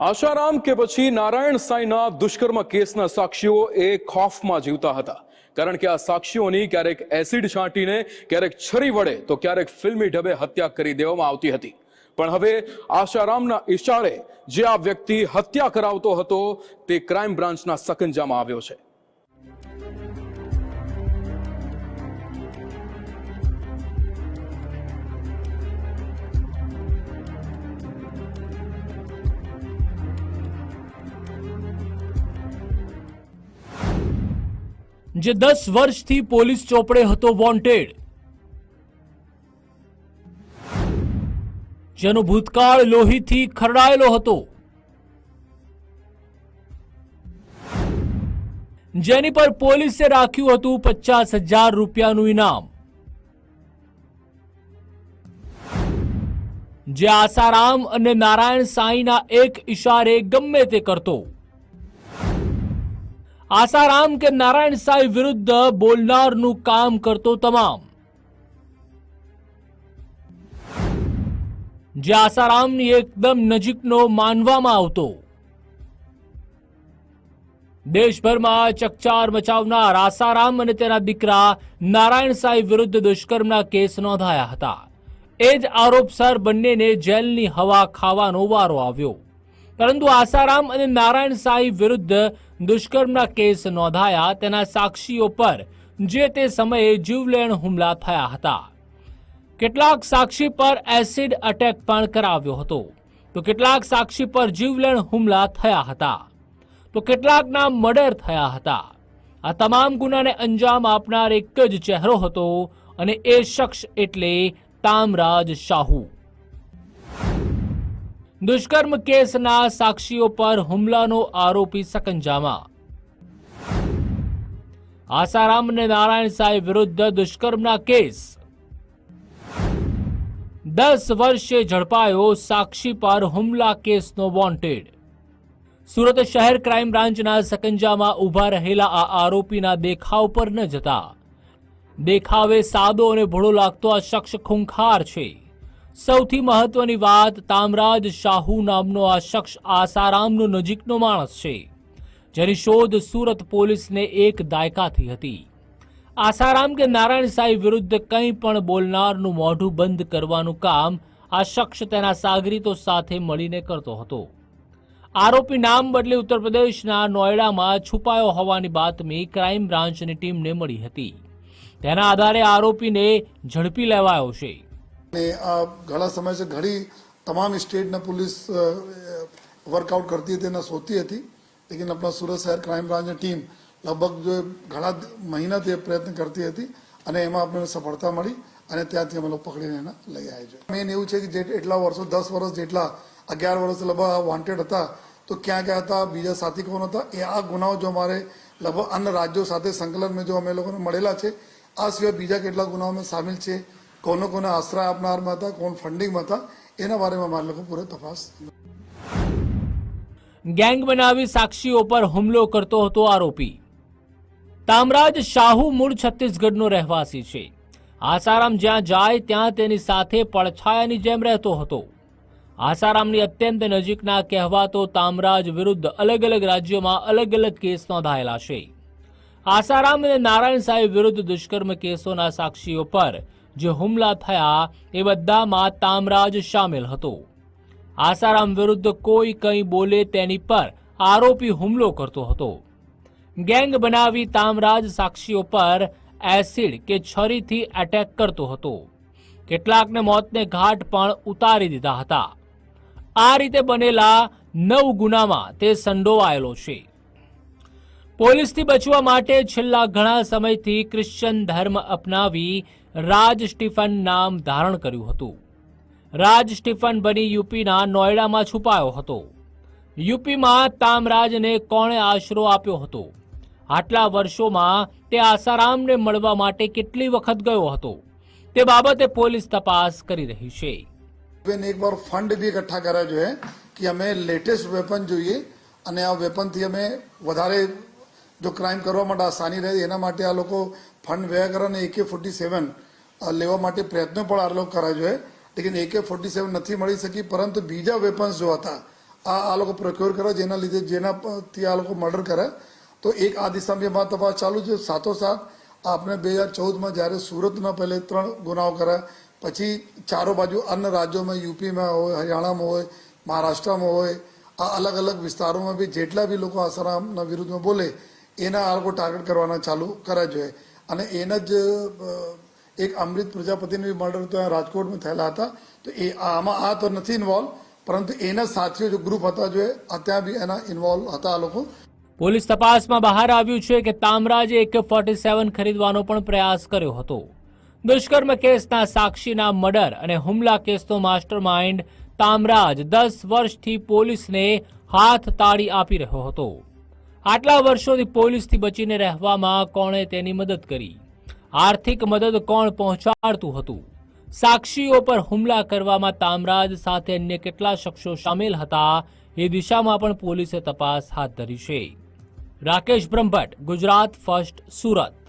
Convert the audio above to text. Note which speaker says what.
Speaker 1: આશારામ કે પછી નારાયણ સાંઈના દુષ્કર્મ કેસના સાક્ષીઓ એ ખોફમાં જીવતા હતા. કારણ કે આ સાક્ષીઓની ક્યારેક એસિડ છાંટીને, ક્યારેક છરી વડે, તો ક્યારેક ફિલ્મી ઢબે હત્યા કરી દેવામાં આવતી હતી. પણ હવે આશારામના ઇશારે જે આ વ્યક્તિ હત્યા કરાવતો હતો, તે ક્રાઇમ બ્રાન્ચના સકંજામાં આવ્યો છે.
Speaker 2: જે દસ વર્ષથી પોલીસ ચોપડે હતો વોન્ટેડ જેનો ભૂતકાળ લોહીથી ખરડાયેલો હતો. જેની પર પોલીસે રાખ્યું હતું પચાસ હજાર રૂપિયાનું ઇનામ. જે આસારામ અને નારાયણ સાંઈના એક ઇશારે ગમે તે કરતો. આસારામ કે નારાયણ સાંઈ વિરુદ્ધ બોલનારનું કામ કરતો તમામ. જે આસારામની એકદમ નજીકનો માનવામાં આવતો. દેશભરમાં ચકચાર મચાવનાર આસારામ અને તેના દીકરા નારાયણ સાંઈ વિરુદ્ધ દુષ્કર્મના કેસ નોંધાયા હતા. એ જ આરોપસર બંનેને જેલની હવા ખાવાનો વારો આવ્યો. પરંતુ આસારામ અને નારાયણ સાંઈ વિરુદ્ધ દુષ્કર્મના કેસ નોંધાયા તેના સાક્ષીઓ પર, જે તે સમયે જીવલેણ હુમલા થયા હતા. કેટલાક સાક્ષી પર એસિડ અટેક પણ કરાવ્યો હતો. તો કેટલાક સાક્ષી પર જીવલેણ હુમલા થયા હતા. તો કેટલાકના મર્ડર થયા હતા. આ તમામ ગુનાને અંજામ આપનાર એક જ ચહેરો હતો અને એ શખ્સ એટલે તામરાજ શાહુ. દુષ્કર્મ કેસના સાક્ષીઓ પર હુમલાનો આરોપી સકંજામાં. આસારામ અને નારાયણ સાંઈ વિરુદ્ધ દુષ્કર્મના કેસ. દસ વર્ષે ઝડપાયો સાક્ષી પર હુમલા કેસનો વોન્ટેડ. સુરત શહેર ક્રાઇમ બ્રાન્ચના સકંજામાં ઊભા રહેલા આ આરોપીના દેખાવ પર ન જતા. દેખાવે સાદો અને ભોળો લાગતો આ શખ્સ ખૂંખાર છે. સૌથી મહત્વની વાત તામરાજ શાહુ નામનો આ શખ્સ આસારામનો નજીકનો માણસ છે, જેની શોધ સુરત પોલીસને એક દાયકાથી હતી. આસારામ કે નારાયણ સાંઈ વિરુદ્ધ કંઈ પણ બોલનારનું મોઢું બંધ કરવાનું કામ આ શખ્સ તેના સાગરીતો સાથે મળીને કરતો હતો. આરોપી નામ બદલે ઉત્તર પ્રદેશના નોયડામાં છુપાયો હોવાની બાતમી ક્રાઇમ બ્રાન્ચની ટીમને મળી હતી. તેના આધારે આરોપીને ઝડપી લેવાયો છે.
Speaker 3: અને આ ઘણા સમય છે ઘણી તમામ સ્ટેટના પોલીસ વર્કઆઉટ કરતી હતી અને શોધતી હતી. લેકિન આપણા સુરત શહેર ક્રાઇમ બ્રાન્ચની ટીમ લગભગ જો ઘણા મહિનાથી પ્રયત્ન કરતી હતી અને એમાં આપણને સફળતા મળી અને ત્યાંથી અમે લોકો પકડીને એને લઈ આવ્યા છે મેન એવું છે કે જે એટલા વર્ષો, દસ વર્ષ જેટલા, અગિયાર વર્ષ લગભગ વોન્ટેડ હતા, તો ક્યાં ક્યાં હતા, બીજા સાથી કોણ હતા, એ આ ગુનાઓ જો અમારે લગભગ અન્ય રાજ્યો સાથે સંકલનમાં જો અમે લોકોને મળેલા છે, આ સિવાય બીજા કેટલા ગુનાઓમાં સામેલ છે કોને કોને આશરા આપનારમાં હતા કોણ ફંડિંગમાં હતા એના બારેમાં મારે લોકો પૂરો તપાસ
Speaker 2: ગેંગ બનાવી સાક્ષીઓ પર હુમલો કરતો હતો આરોપી તામરાજ શાહુ મૂળ છત્તીસગઢનો રહેવાસી છે આસારામ જ્યાં જાય ત્યાં તેની સાથે પડછાયાની જેમ રહેતો હતો આસારામની અત્યંત નજીકના કહેવાતો તામરાજ વિરુદ્ધ અલગ અલગ રાજ્યોમાં અલગ અલગ કેસ નોંધાયેલા છે આસારામ અને નારાયણ સાહેબ વિરુદ્ધ દુષ્કર્મ કેસોના સાક્ષીઓ પર જે હુમલા થયા એ બધામાં તામરાજ સામેલ હતો. આસારામ વિરુદ્ધ કોઈ કંઈ બોલે તેની પર આરોપી હુમલો કરતો હતો. ગેંગ બનાવી તામરાજ સાક્ષીઓ પર એસિડ કે છરીથી એટેક કરતો હતો. કેટલાકને મોતને ઘાટ પણ ઉતારી દીધા હતા. આ રીતે બનેલા નવ ગુનામાં તે સંડોવાયેલો છે. પોલીસથી બચવા માટે છેલ્લા ઘણા સમયથી ક્રિશ્ચન ધર્મ અપનાવી રાજ સ્ટીફન નામ ધારણ કર્યું હતું. રાજ સ્ટીફન બની યુપીના નોયડામાં છુપાયો હતો. યુપીમાં તામરાજને કોણે આશરો આપ્યો હતો? આટલા વર્ષોમાં તે આસારામને મળવા માટે કેટલી વખત ગયો હતો? તે બાબતે પોલીસ તપાસ કરી રહી છે.
Speaker 3: એક વાર ફંડ બી એકઠા કર્યા જોઈએ કે અમે લેટેસ્ટ વેપન જોઈએ અને આ વેપનથી અમે વધારે જો ક્રાઇમ કરવા માટે આસાની રહે, એના માટે આ લોકો ફંડ વ્યય કરે અને એકે ફોર્ટી સેવન લેવા માટે પ્રયત્નો પણ આ લોકો કરાય જોઈએ લેકિન એકે ફોર્ટી સેવન નથી મળી શકી, પરંતુ બીજા વેપન્સ જો હતા, આ આ લોકો પ્રોક્યોર કરે, જેના લીધે જેનાથી આ લોકો મર્ડર કરે. તો એક આ દિશામાં અમારી તપાસ ચાલુ છે સાથોસાથ આપણે બે હજાર ચૌદમાં જ્યારે સુરતમાં પહેલે ત્રણ ગુનાઓ કર્યા, પછી ચારો બાજુ અન્ય રાજ્યોમાં, યુપીમાં હોય, હરિયાણામાં હોય, મહારાષ્ટ્રમાં હોય, આ અલગ અલગ વિસ્તારોમાં બી જેટલા બી લોકો આસારામના વિરુદ્ધમાં બોલે એના આ લોકો ટાર્ગેટ કરવાના ચાલુ કર્યા જોઈએ. અને એના જ એક અમૃત પ્રજાપતિની મર્ડર તો રાજકોટમાં થયેલા હતા. તો એ આમાં આ તો નથી ઇન્વોલ્વ પરંતુ એના સાથીઓ જો ગ્રુપ હતા જો, આ ત્યાં બી એના ઇન્વોલ્વ હતા આ લોકો.
Speaker 2: પોલીસ તપાસમાં બહાર આવ્યું છે કે તામરાજે એક ફોર્ટી સેવન ખરીદવાનો પણ પ્રયાસ કર્યો હતો. દુષ્કર્મ કેસના સાક્ષીના મર્ડર અને હુમલા કેસનો માસ્ટર માઇન્ડ તામરાજ દસ વર્ષથી પોલીસને હાથ તાળી આપી રહ્યો હતો. આટલા વર્ષોથી પોલીસથી બચીને રહેવામાં કોણે તેની મદદ કરી? આર્થિક મદદ કોણ પહોંચાડતું હતું? સાક્ષીઓ પર હુમલા કરવામાં તામરાજ સાથે અન્ય કેટલા શખ્સો સામેલ હતા? એ દિશામાં પણ પોલીસે તપાસ હાથ ધરી છે. રાકેશ બ્રહ્મભટ્ટ, ગુજરાત ફર્સ્ટ સુરત.